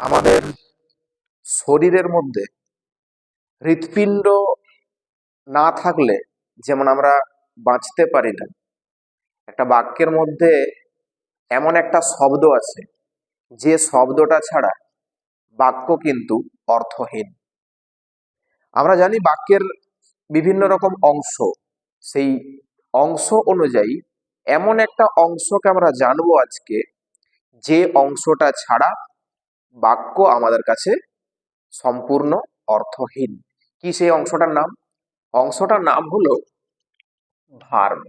আমাদের শরীরের মধ্যে হৃৎপিণ্ড না থাকলে যেমন আমরা বাঁচতে পারি না, একটা বাক্যের মধ্যে এমন একটা শব্দ আছে, যে শব্দটা ছাড়া বাক্য কিন্তু অর্থহীন। আমরা জানি বাক্যের বিভিন্ন রকম অংশ, সেই অংশ অনুযায়ী এমন একটা অংশকে আমরা জানব আজকে, যে অংশটা ছাড়া বাক্য আমাদের কাছে সম্পূর্ণ অর্থহীন। কি সেই অংশটার নাম? অংশটার নাম হলো ভার্ব।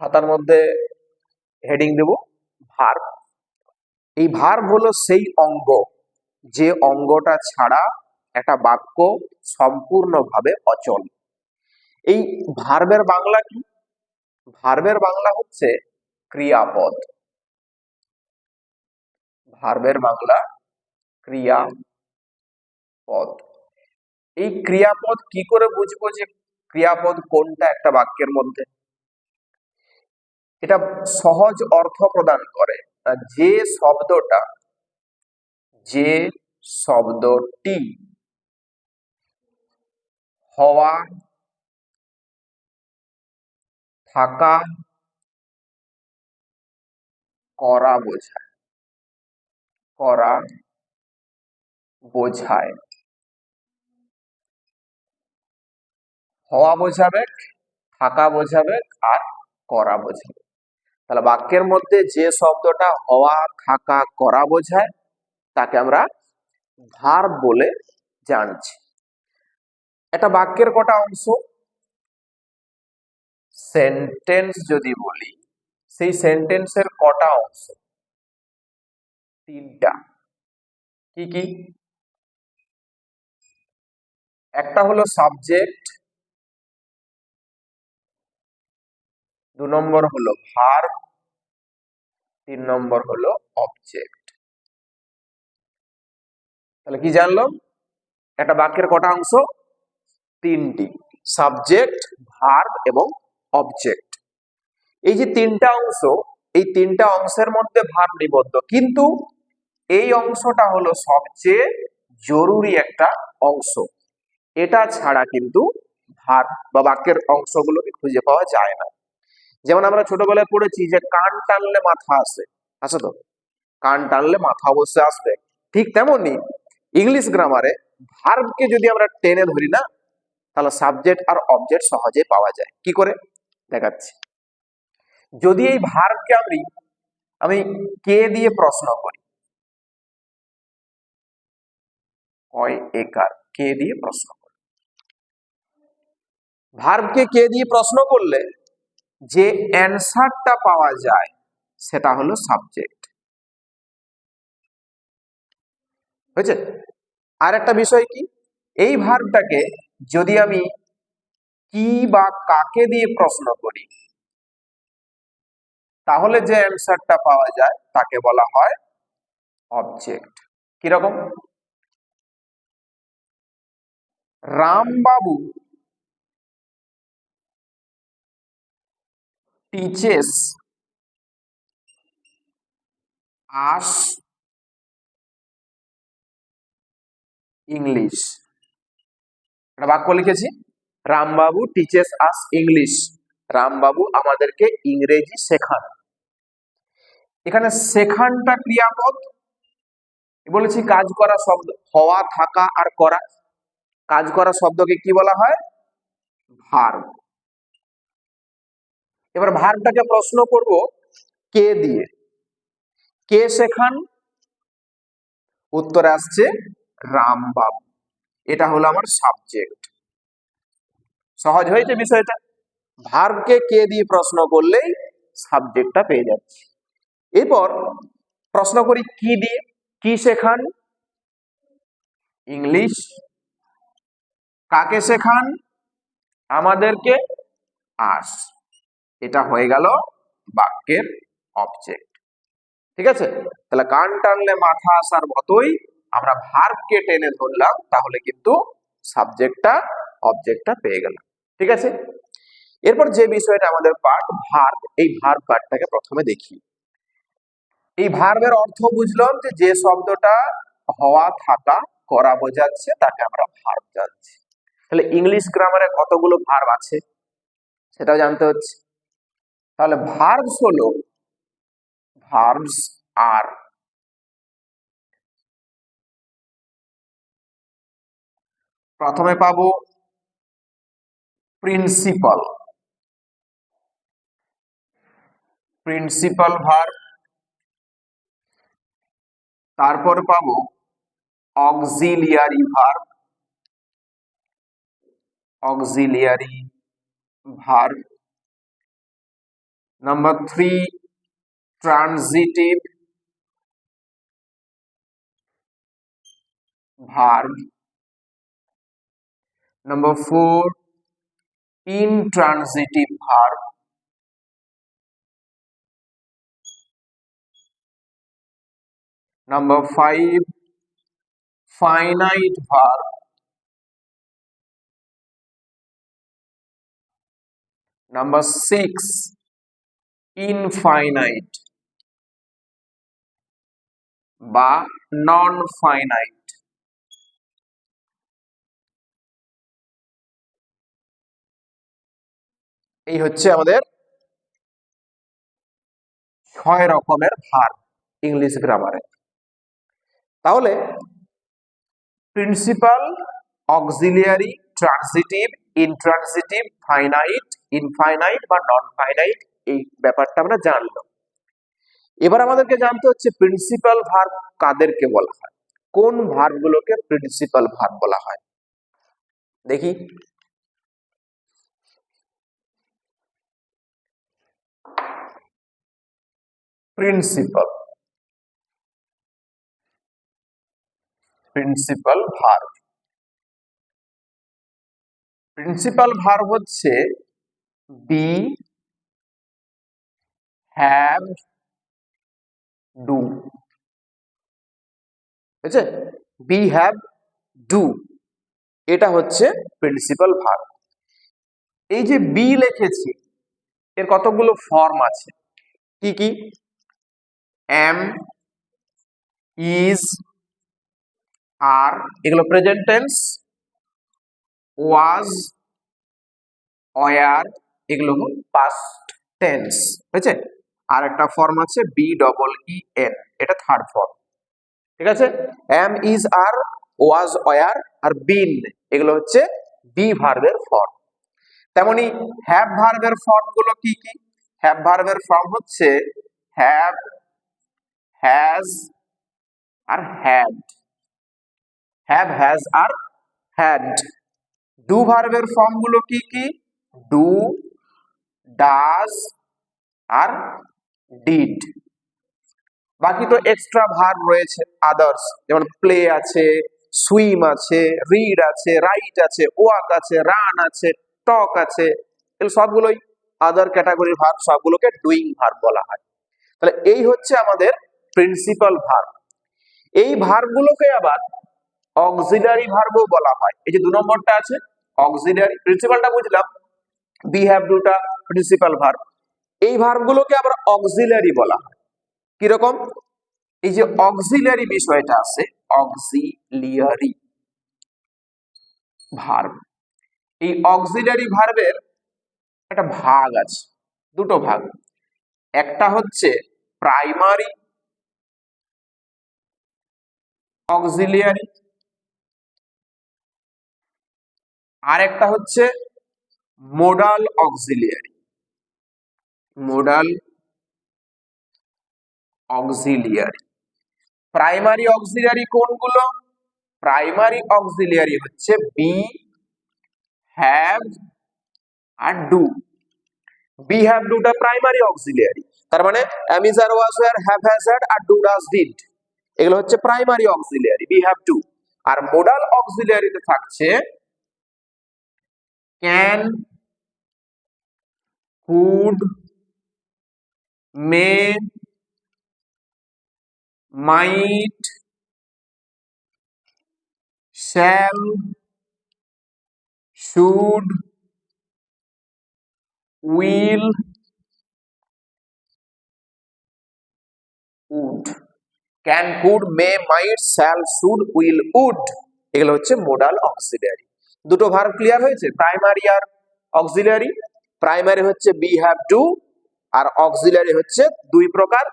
খাতার মধ্যে হেডিং দেব, ভার্ব। এই ভার্ব হলো সেই অঙ্গ, যে অঙ্গটা ছাড়া একটা বাক্য সম্পূর্ণভাবে অচল। এই ভার্বের বাংলা কি? ভার্বের বাংলা হচ্ছে ক্রিয়াপদ। ভার্বের বাংলা ক্রিয়া ক্রিয়াপদ এই ক্রিয়াপদ কি করে বুঝব যে ক্রিয়াপদ কোনটা একটা বাক্যের মধ্যে? এটা সহজ অর্থ প্রদান করে। যে শব্দটা যে শব্দটি হওয়া থাকা করা বোঝায়। করা বোঝায়। হওয়া বোঝাবে, থাকা বোঝাবে, আর করা বোঝাবে। তাহলে বাক্যের মধ্যে যে শব্দটা হওয়া, থাকা, করা বোঝায়, তাকে আমরা ভার্ব বলে জানছি। একটা বাক্যের কটা অংশ? সেন্টেন্স যদি বলি, সেই সেন্টেন্সের কটা অংশ? তিনটা। কি কি? একটা হলো সাবজেক্ট দু নম্বর হলো ভার্ব তিন নম্বর হলো অবজেক্ট তাহলে কি জানলাম একটা বাক্যের কটা অংশ? তিনটি। সাবজেক্ট ভার্ব এবং অবজেক্ট এই যে তিনটা অংশ, এই তিনটা অংশের মধ্যে ভার নিবদ্ধ। কিন্তু এই অংশটা হলো সবচেয়ে জরুরি একটা অংশ। এটা ছাড়া কিন্তু ভার বা বাক্যের অংশগুলোকে খুঁজে পাওয়া যায় না। যেমন আমরা ছোটবেলায় পড়েছি যে কান টানলে মাথা আসে আসে তো? কান টানলে মাথা অবশ্যই আসবে। ঠিক তেমনই ইংলিশ গ্রামারে ভার্বকে যদি আমরা টেনে ধরি না, তাহলে সাবজেক্ট আর অবজেক্ট সহজে পাওয়া যায়। কি করে? দেখাচ্ছি। যদি এই ভার্বকে আমি আমি কে দিয়ে প্রশ্ন করি? কয় একার কে দিয়ে প্রশ্ন করি ভার্বকে কে দিয়ে প্রশ্ন করলে? যে অ্যান্সারটা পাওয়া যায়, সেটা হলো সাবজেক্ট। হয়েছে? আর একটা বিষয় কি? এই ভার্বটাকে যদি আমি কি বা কাকে দিয়ে প্রশ্ন করি, তাহলে যে অ্যান্সারটা পাওয়া যায়, তাকে বলা হয় অবজেক্ট। কীরকম? রামবাবু। টিচেস। Us English. একটা বাক্য লিখেছি। রামবাবু টিচেস আস ইংলিশ। রামবাবু আমাদেরকে ইংরেজি শেখান। এখানে শেখানটা ক্রিয়াপদ। বলেছি কাজ করা শব্দ। হওয়া, থাকা আর করা। কাজ করা শব্দকে কি বলা হয়? ভার্ব। এবার ভার্বটাকে প্রশ্ন করব, কে দিয়ে? কে শেখান? উত্তরে আসছে রামবাবু। এটা হলো আমার সাবজেক্ট সহজ হয়েছে বিষয়টা? ভার্বকে কে দিয়ে প্রশ্ন করলেই সাবজেক্টটা পেয়ে যাচ্ছি। এরপর প্রশ্ন করি, কি দিয়ে? কি শেখান? ইংলিশ? কাকে শেখান? আমাদেরকে আস। এটা হয়ে গেল বাক্যের অবজেক্ট ঠিক আছে? তাহলে কান টানলে মাথা আসার মতোই আমরা ভার্বকে টেনে ধরলাম, তাহলে কিন্তু সাবজেক্টটা অবজেক্টটা পেয়ে গেলাম। ঠিক আছে? এরপর যে বিষয়টা আমাদের পার্ট ভার্ব এই ভার্ব পার্টটাকে প্রথমে দেখি। এই ভার্বের অর্থ বুঝলাম যে যে শব্দটা হওয়া, থাকা, করা বোঝাচ্ছে, তাকে আমরা ভার্ব জানছি। তাহলে ইংলিশ গ্রামারে কতগুলো ভার্ব আছে? সেটাও জানতে হচ্ছে। তাহলে ভার্বস হলো ভার্বস আর প্রথমে পাবো প্রিন্সিপাল প্রিন্সিপাল ভার্ব তারপর পাবো auxiliary verb auxiliary verb. Number three, transitive verb. Number four, intransitive verb. Number five, finite verb. Number six, infinite বা নন ফাইনাইট এই হচ্ছে আমাদের ছয় রকমের ভার ইংলিশ গ্রামারে তাহলে principal auxiliary transitive intransitive finite infinite বা নন ফাইনাইট এই ব্যাপারটা আমরা জানলাম। এবার আমাদেরকে জানতে হচ্ছে প্রিন্সিপাল ভার্ব কাদেরকে বলা হয়? কোন ভার্বগুলোকে প্রিন্সিপাল ভার্ব বলা হয়? দেখি। Principal principal verb principal verb হচ্ছে বি হ্যাভ ডু। বুঝছে? Be have do. এটা হচ্ছে প্রিন্সিপাল ভার্ব এই যে বি লিখেছি, এর কতগুলো ফর্ম আছে? কি কি? এম, ইজ, আর, এগুলো প্রেজেন্ট টেন্স, ওয়াজ অয়ার এগুলো হল পাস্ট টেন্স হয়েছে? আর একটা ফর্ম আছে বি ডবল ই এন এটা থার্ড ফর্ম ঠিক আছে? Am is are was were are been এগুলো হচ্ছে বি ভার্বের ফর্ম তেমনি হ্যাভ ভার্বের ফর্মগুলো কি কি? হ্যাভ ভার্বের ফর্ম হচ্ছে হ্যাভ হ্যাজ আর হ্যাড হ্যাভ হ্যাজ আর হ্যাড ডু ভার্বের ফর্মগুলো কি কি? ডু ডাজ আর ডিড বাকি তো এক্সট্রা ভার্ব রয়েছে আদার্স যেমন প্লে আছে সুইম আছে রিড আছে রাইট আছে ওয়াক আছে রান আছে টক আছে, এগুলো সবগুলোই আদার ক্যাটাগরির ভার্ব সবগুলোকে ডুইং ভার্ব বলা হয়। তাহলে এই হচ্ছে আমাদের প্রিন্সিপাল ভার্ব এই ভার্বগুলোকে আবার অক্সিলারি ভার্বও বলা হয়। এই যে দু নম্বরটা আছে অক্সিলারি প্রিন্সিপালটা বুঝলাম। বি হ্যাভ দুটা প্রিন্সিপাল ভার্ব এই ভার্বগুলোকে আবার অক্সিলারি বলা হয়। কীরকম? এই যে অক্সিলারি বিষয়টা আছে অক্সিলিয়ারি ভার্ব এই অক্সিলারি ভার্বের একটা ভাগ আছে, দুটো ভাগ। একটা হচ্ছে প্রাইমারি অক্সিলিয়ারি আর একটা হচ্ছে modal auxiliary modal auxiliary primary auxiliary কোনগুলো? প্রাইমারি অক্সিলিয়ারি হচ্ছে বি হ্যাভ আর ডু বি হ্যাভ ডুটা প্রাইমারি অক্সিলিয়ারি তার মানে was, were, have, has, had R do, does, did এগুলো হচ্ছে primary auxiliary be have do R modal অক্সিলিয়ারিতে থাকছে can could may might shall, should, will would can could may might shall should will would এগুলো হচ্ছে modal auxiliary দুটো verb clear হয়েছে? Primary আর auxiliary primary হচ্ছে বি হ্যাভ টু আর auxiliary হচ্ছে দুই প্রকার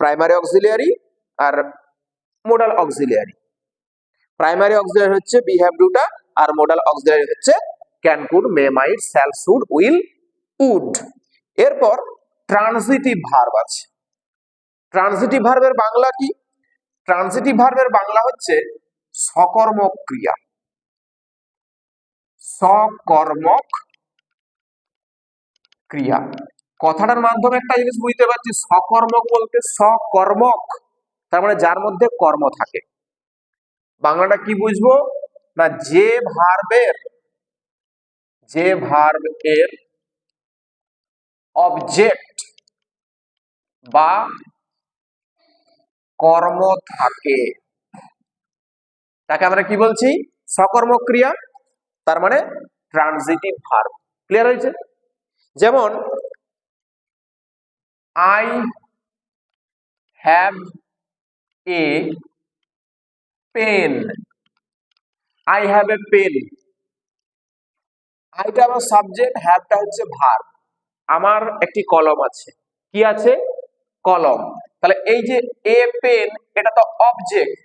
প্রাইমারি অক্সিলিয়ারি আর মোডাল অক্সিলিয়ারি প্রাইমারি অক্সিলিয়ারি হচ্ছে বি হ্যাভ টুটা আর মোডাল অক্সিলিয়ারি হচ্ছে can could may might should will would এরপর ট্রানজিটিভ ভার্ব আছে। ট্রানজিটিভ ভার্বের বাংলা কি? ট্রানজিটিভ ভার্বের বাংলা হচ্ছে সকর্মক ক্রিয়া সকর্মক ক্রিয়া কথাটার মাধ্যমে একটা জিনিস বুঝতে পারছি সকর্মক বলতে সকর্মক তার মানে যার মধ্যে কর্ম থাকে। বাংলাটা কি বুঝব? না, যে ভার্বের, যে ভার্ব এর অবজেক্ট বা কর্ম থাকে। তাকে আমরা কি বলছি? সকর্মক ক্রিয়া, তার মানে ট্রানজিটিভ ভার্ব ক্লিয়ার হয়েছে? যেমন I have a pen I have a pen আইটা আমার সাবজেক্ট হ্যাভটা হচ্ছে ভার্ব আমার একটি কলম আছে। কি আছে? কলম। তাহলে এই যে এ পেন এটা তো অবজেক্ট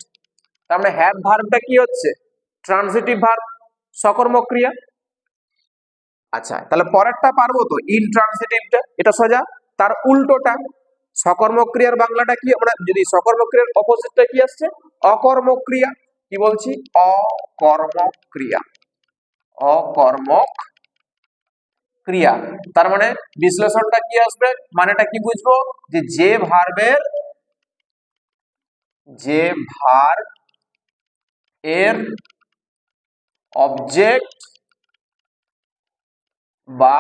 তার মানে হ্যাভ ভার্বটা কি হচ্ছে? ট্রানজিটিভ ভার্ব সকর্মক ক্রিয়া আচ্ছা তাহলে পরেরটা পারব তো? ইনট্রানজিটিভটা এটা সোজা? তার উল্টোটা সকর্মক্রিয়ার বাংলাটা কি? আমরা যদি সকর্মক্রিয়ার অপোজিটটা কি আসছে? অকর্মক্রিয়া। কি বলছি? অকর্মক্রিয়া। অকর্মক ক্রিয়া তার মানে বিশ্লেষণটা কি আসবে? মানেটা কি বুঝব? যে যে ভার্বের, যে ভার এর অবজেক্ট বা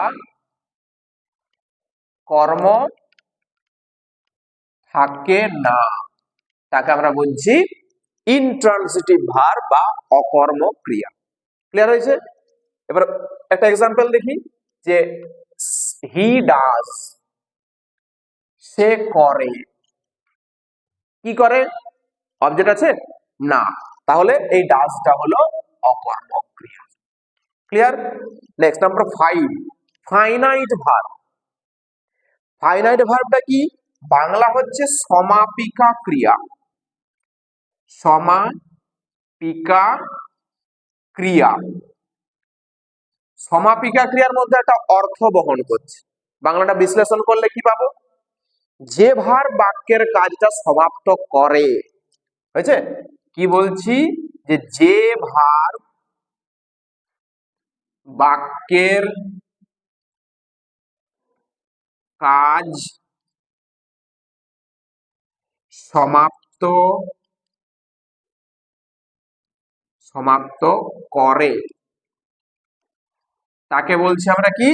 কর্ম থাকে না। তাকে আমরা বলছি ইনট্রানজিটিভ ভার বা অকর্ম ক্রিয়া। ক্লিয়ার হয়েছে? এবার একটা এক্সাম্পল দেখি, যে হি ডাজ সে করে। কি করে? অবজেক্ট আছে? না। তাহলে এই ডাজটা হলো অকর্মক ক্রিয়া। Clear next number five finite verb finite ভার্বটা কি? বাংলা হচ্ছে সমাপিকা ক্রিয়া। সমাপিকা ক্রিয়া। সমাপিকা ক্রিয়ার মধ্যে একটা অর্থ বহন করছে। বাংলাটা বিশ্লেষণ করলে কি পাবো? যে ভার বাক্যের কাজটা সমাপ্ত করে। হয়েছে? কি বলছি? যে যে ভার বাক্যের কাজ সমাপ্ত সমাপ্ত করে। তাকে বলছি আমরা কি?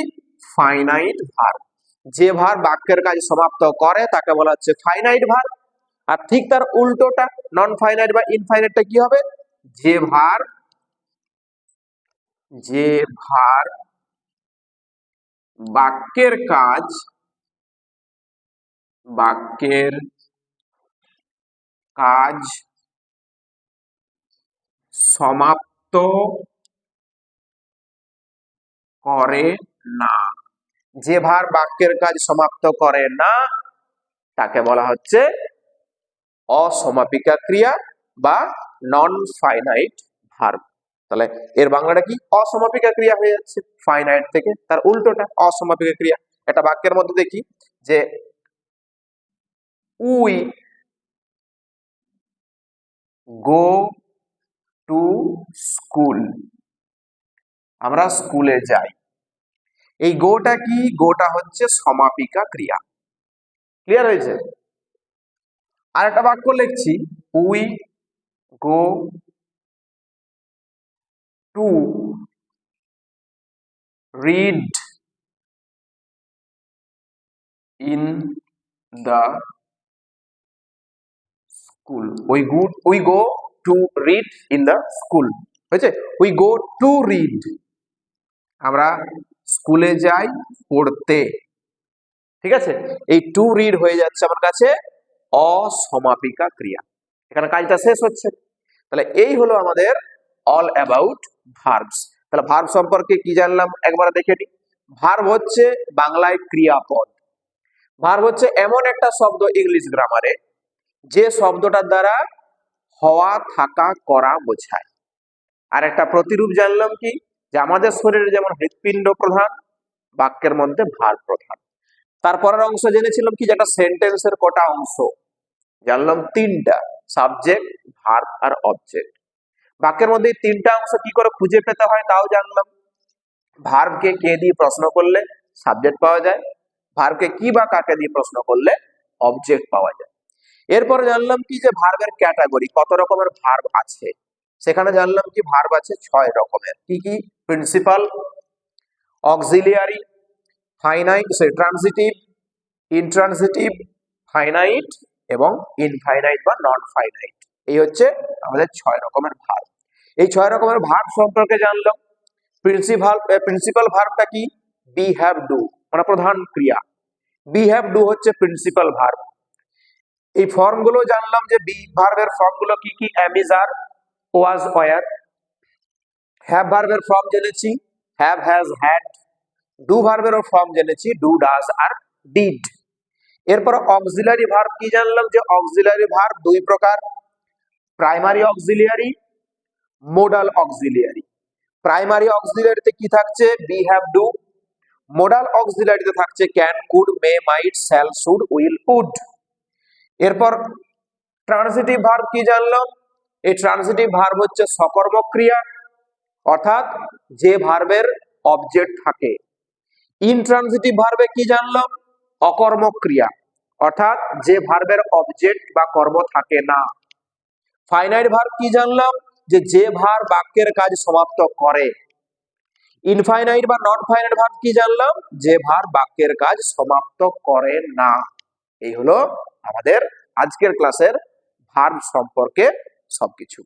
ফাইনাইট ভার যে ভার বাক্যের কাজ সমাপ্ত করে, তাকে বলা হচ্ছে ফাইনাইট ভার আর ঠিক তার উল্টোটা নন ফাইনাইট বা ইনফাইনাইটটা কি হবে? যে ভার যে ভার বাক্যের কাজ বাক্যের কাজ সমাপ্ত করে না। যে ভার বাক্যের কাজ সমাপ্ত করে না, তাকে বলা হচ্ছে অসমাপিকা ক্রিয়া বা নন ফাইনাইট ভার্ব তাহলে এর বাংলাটা কি? অসমাপিকা ক্রিয়া হয়ে যাচ্ছে ফাইনাইট থেকে। তার উল্টোটা, অসমাপিকা ক্রিয়া। একটা বাক্যের মধ্যে দেখি যে উই। Go to school. আমরা স্কুলে যাই। এই গোটা কি? গোটা হচ্ছে সমাপিকা ক্রিয়া। ক্লিয়ার হয়েছে? আর একটা বাক্য লিখছি। We go to read in the school. We good we go to read in the school হয়েছে? উই গো টু রিড আমরা স্কুলে যাই পড়তে। ঠিক আছে? এই টু রিড হয়ে যাচ্ছে আমার কাছে অসমাপিকা ক্রিয়া। এখানে কাজটা শেষ হচ্ছে। তাহলে এই হলো আমাদের অল অ্যাবাউট ভার্বস তাহলে ভার্ব সম্পর্কে কি জানলাম? একবার দেখে নিই। ভার্ব হচ্ছে বাংলায় ক্রিয়াপদ। ভার্ব হচ্ছে এমন একটা শব্দ ইংলিশ গ্রামারে যে শব্দটার দ্বারা হওয়া, থাকা, করা বোঝায়। আর একটা প্রতিরূপ জানলাম কি? যে আমাদের শরীরে যেমন হৃৎপিণ্ড প্রধান, বাক্যের মধ্যে ভার প্রধান। তারপরের অংশ জেনেছিলাম কি? যেটা সেন্টেন্সের কটা অংশ। জানলাম তিনটা, সাবজেক্ট ভার্ব আর অবজেক্ট বাক্যের মধ্যে তিনটা অংশ কি করে খুঁজে পেতে হয় তাও জানলাম। ভার্বকে কে দিয়ে প্রশ্ন করলে? সাবজেক্ট পাওয়া যায়। ভার্বকে কি বা কাকে দিয়ে প্রশ্ন করলে? অবজেক্ট পাওয়া যায়। এরপরে জানলাম কি যে ভার্বের ক্যাটাগরি কত রকমের ভার্ব আছে? সেখানে জানলাম কি ভার্ব আছে ছয় রকমের। কি কি? প্রিন্সিপাল অক্সিলিয়ারি ফাইনাইট সে ট্রানজিটিভ ইনট্রানজিটিভ ফাইনাইট এবং ইনফাইনাইট বা নন ফাইনাইট এই হচ্ছে আমাদের ছয় রকমের ভার্ব এই ছয় রকমের ভার্ব সম্পর্কে জানলাম। প্রিন্সিপাল প্রিন্সিপাল ভার্বটা কি? বি হ্যাভ ডু মানে প্রধান ক্রিয়া। বি হ্যাভ ডু হচ্ছে প্রিন্সিপাল ভার্ব এই ফর্মগুলো জানলাম যে বি ভার্বের ফর্মগুলো কি কি? Am is are, was, were. Have ভার্বের ফর্ম জেনেছি, হ্যাভ হ্যাজ হ্যাড। ডু ভার্বেরও ফর্ম জেনেছি, ডু, ডাজ আর ডিড। এরপর অক্সিলারি ভার্ব কি জানলাম যে অক্সিলারি ভার্ব দুই প্রকার, primary auxiliary, modal auxiliary. Primary অক্সিলিয়ারিতে কি থাকছে? Be have do. মোডাল অক্সিলিয়ারিতে থাকছে can, could, may, might shall should, will, would. এরপর ট্রান্সিটিভ ভার্ব কি জানলাম? এই ট্রান্সিটিভ ভার্ব হচ্ছে সকর্মক ক্রিয়া অর্থাৎ যে ভার্বের অবজেক্ট থাকে। ইনট্রান্সিটিভ ভার্বে কি জানলাম? অকর্মক ক্রিয়া অর্থাৎ যে ভার্বের অবজেক্ট বা কর্ম থাকে না। ফাইনাইট ভার্ব কি জানলাম? যে যে ভার বাক্যের কাজ সমাপ্ত করে। ইনফাইনাইট বা নন ফাইনাইট ভার্ব কি জানলাম? যে ভার বাক্যের কাজ সমাপ্ত করে না। এই হলো আমাদের আজকের ক্লাসের ভার্ব সম্পর্কে সবকিছু।